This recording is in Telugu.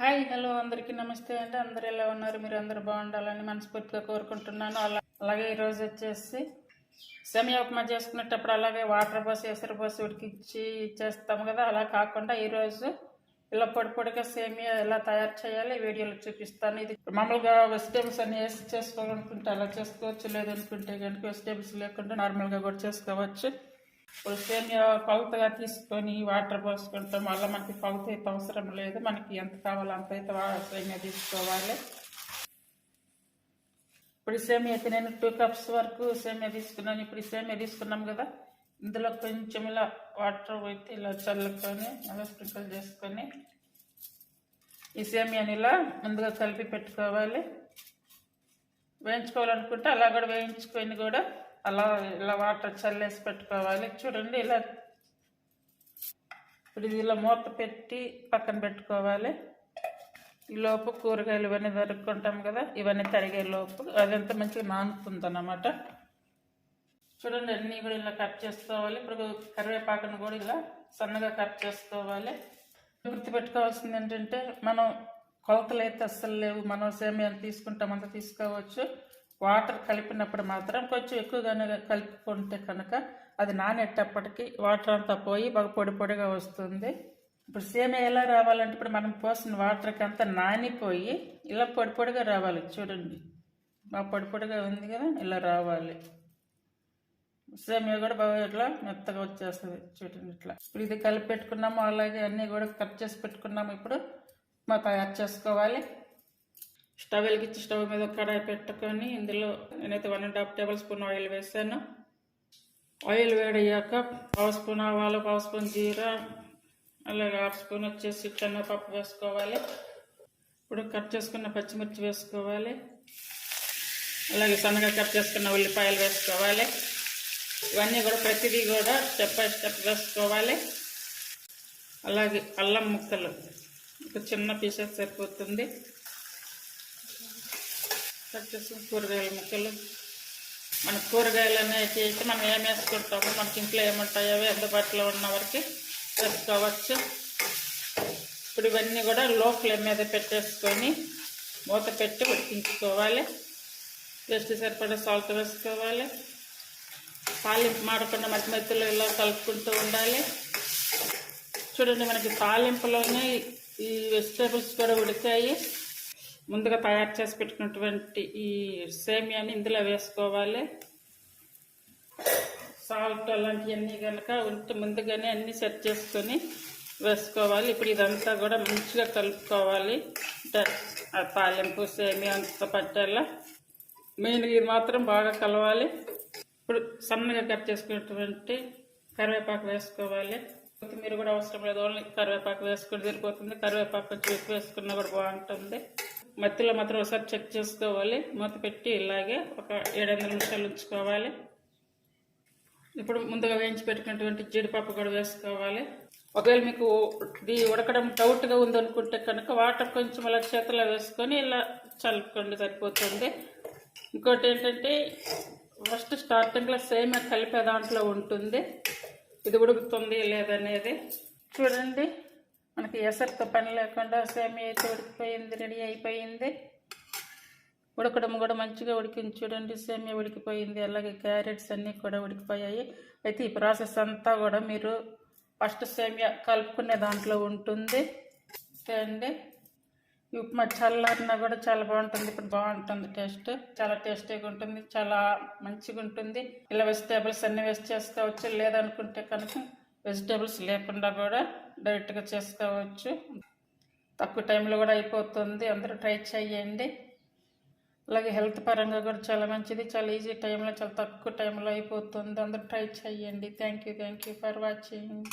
హాయ్ హలో అందరికీ నమస్తే అండి. అందరు ఎలా ఉన్నారు? మీరు అందరు బాగుండాలని మనస్ఫూర్తిగా కోరుకుంటున్నాను. అలా అలాగే ఈరోజు వచ్చేసి సెమియా ఉప్మా చేసుకునేటప్పుడు అలాగే వాటర్ పోసి ఎసరు పోసి ఉడికిచ్చి చేస్తాము కదా. అలా కాకుండా ఈరోజు ఇలా పొడి పొడిగా సేమియా ఎలా తయారు చేయాలి వీడియోలో చూపిస్తాను. ఇది మామూలుగా వెజిటేబుల్స్ అన్ని వేసి చేసుకోవాలనుకుంటే అలా చేసుకోవచ్చు. లేదనుకుంటే కనుక వెజిటేబుల్స్ లేకుండా నార్మల్గా కూడా చేసుకోవచ్చు. సేమియా పౌతగా తీసుకొని వాటర్ పోసుకుంటాం మళ్ళీ మనకి కొలత అయితే అవసరం లేదు. మనకి ఎంత కావాలో అంత అయితే వా- సేమియా తీసుకోవాలి. ఇప్పుడు ఈ సేమియా అయితే నేను టూ కప్స్ వరకు సేమియా తీసుకున్నాను. ఇప్పుడు సేమియా తీసుకున్నాం కదా ఇందులో కొంచెం ఇలా వాటర్ పోయి ఇలా చల్లుకొని అలా స్ప్రింకల్ చేసుకొని ఈ సేమియాని ఇలా ముందుగా కలిపి పెట్టుకోవాలి. వేయించుకోవాలనుకుంటే అలా కూడా వేయించుకొని కూడా అలా ఇలా వాటర్ చల్లేసి పెట్టుకోవాలి. చూడండి ఇలా. ఇప్పుడు ఇది ఇలా మూత పెట్టి పక్కన పెట్టుకోవాలి. ఈ లోపు కూరగాయలు ఇవన్నీ దొరుకుంటాం కదా ఇవన్నీ తరిగే లోపు అదంతా మంచిగా నానుతుంది అన్నమాట చూడండి అన్నీ కూడా ఇలా కట్ చేసుకోవాలి. ఇప్పుడు కరివేపాకును కూడా ఇలా సన్నగా కట్ చేసుకోవాలి. గుర్తుపెట్టుకోవాల్సింది ఏంటంటే మనం కొలతలు అయితే అస్సలు లేవు. మనం సేమియాలు తీసుకుంటాం అంత తీసుకోవచ్చు. వాటర్ కలిపినప్పుడు మాత్రం కొంచెం ఎక్కువగానే కలుపుకుంటే కనుక అది నానేటప్పటికి వాటర్ అంతా పోయి బాగా పొడి పొడిగా వస్తుంది. ఇప్పుడు సేమియా ఎలా రావాలంటే ఇప్పుడు మనం పోసిన వాటర్కి అంతా నానిపోయి ఇలా పొడి పొడిగా రావాలి. చూడండి. బాగా పొడి పొడిగా ఉంది కదా ఇలా రావాలి. సేమియా కూడా బాగా ఇట్లా మెత్తగా వచ్చేస్తుంది. చూడండి ఇట్లా. ఇప్పుడు ఇది కలిపి పెట్టుకున్నాము అలాగే అన్నీ కూడా కట్ చేసి పెట్టుకున్నాము. ఇప్పుడు మా తయారు చేసుకోవాలి. స్టవ్ వెలిగించి స్టవ్ మీద కడాయి పెట్టుకొని ఇందులో నేనైతే one and half tablespoon oil వేసాను. ఆయిల్ వేడయ్యాక పావు స్పూన్ ఆవాలు పావు స్పూన్ జీరా అలాగే హాఫ్ స్పూన్ వచ్చేసి పప్పు వేసుకోవాలి. ఇప్పుడు కట్ చేసుకున్న పచ్చిమిర్చి వేసుకోవాలి. అలాగే సన్నగా కట్ చేసుకున్న ఉల్లిపాయలు వేసుకోవాలి. ఇవన్నీ కూడా ప్రతిదీ కూడా స్టెప్ బై స్టెప్ వేసుకోవాలి. అలాగే అల్లం ముక్కలు. ఒక చిన్న పీసెస్ సరిపోతుంది. కట్ కూరగాయల ముక్కలు. మన కూరగాయలు అనేవి అయితే మనం ఏం వేసుకుంటామో మనకి ఇంట్లో ఏముంటాయో అవి అందుబాటులో ఉన్న వరకు వేసుకోవచ్చు. ఇప్పుడు ఇవన్నీ కూడా లో ఫ్లేమ్ మీద పెట్టేసుకొని మూత పెట్టి ఉడికించుకోవాలి. వేస్ట్ సరిపడా సాల్ట్ వేసుకోవాలి. తాలింపు మాడకుండా మధ్య మధ్యలో ఇలా కలుపుకుంటూ ఉండాలి. చూడండి మనకి తాలింపులోనే ఈ వెజిటేబుల్స్ కూడా ఉడికాయి. ముందుగా తయారు చేసి పెట్టుకున్నటువంటి ఈ సేమియాని ఇందులో వేసుకోవాలి. సాల్ట్ అలాంటివన్నీ కనుక ఉంటే ముందుగానే అన్నీ సెట్ చేసుకొని వేసుకోవాలి. ఇప్పుడు ఇదంతా కూడా మంచిగా కలుపుకోవాలి. అంటే తాలింపు సేమియా అంత పట్టేలా. మెయిన్ ఇది మాత్రం బాగా కలవాలి. ఇప్పుడు సన్నగా కట్ చేసుకున్నటువంటి కరివేపాకు వేసుకోవాలి. కొత్తిమీర కూడా అవసరం లేదు. ఓన్లీ కరివేపాకు వేసుకుని సరిపోతుంది. కరివేపాకు కొంచెం వేసుకున్నా కూడా బాగుంటుంది. మధ్యలో మాత్రం ఒకసారి చెక్ చేసుకోవాలి. మూత పెట్టి ఇలాగే ఒక ఏడెనిమిది నిమిషాలు ఉంచుకోవాలి. ఇప్పుడు ముందుగా వేయించి పెట్టుకున్నటువంటి జీడిపప్పు కూడా వేసుకోవాలి. ఒకవేళ మీకు ఇది ఉడకడం డౌట్గా ఉందనుకుంటే కనుక వాటర్ కొంచెం అలా చేతిలో వేసుకొని ఇలా చల్లుకోండి సరిపోతుంది. ఇంకోటి ఏంటంటే ఫస్ట్ స్టార్టింగ్లో సేమ్ కలిపే దాంట్లో ఉంటుంది. ఇది ఉడుకుతుంది లేదనేది చూడండి మనకి ఎసరితో పని లేకుండా సేమియా అయితే ఉడికిపోయింది రెడీ అయిపోయింది. ఉడకడం కూడా మంచిగా ఉడికింది చూడండి సేమియా ఉడికిపోయింది. అలాగే క్యారెట్స్ అన్నీ కూడా ఉడికిపోయాయి. అయితే ఈ ప్రాసెస్ అంతా కూడా మీరు ఫస్ట్ సేమియా కలుపుకునే దాంట్లో ఉంటుంది. అండి ఉప్మా చల్లారినా కూడా చాలా బాగుంటుంది. ఇప్పుడు బాగుంటుంది టేస్ట్. చాలా టేస్టీగా ఉంటుంది. చాలా మంచిగా ఉంటుంది. ఇలా వెజిటేబుల్స్ అన్ని వేస్ట్ చేసుకోవచ్చు. లేదనుకుంటే కనుక వెజిటేబుల్స్ లేకుండా కూడా డైరెక్ట్గా చేసుకోవచ్చు. తక్కువ టైంలో కూడా అయిపోతుంది. అందరూ ట్రై చేయండి. అలాగే హెల్త్ పరంగా కూడా చాలా మంచిది. చాలా ఈజీ టైంలో చాలా తక్కువ టైంలో అయిపోతుంది. అందరూ ట్రై చేయండి. Thank you thank you for watching.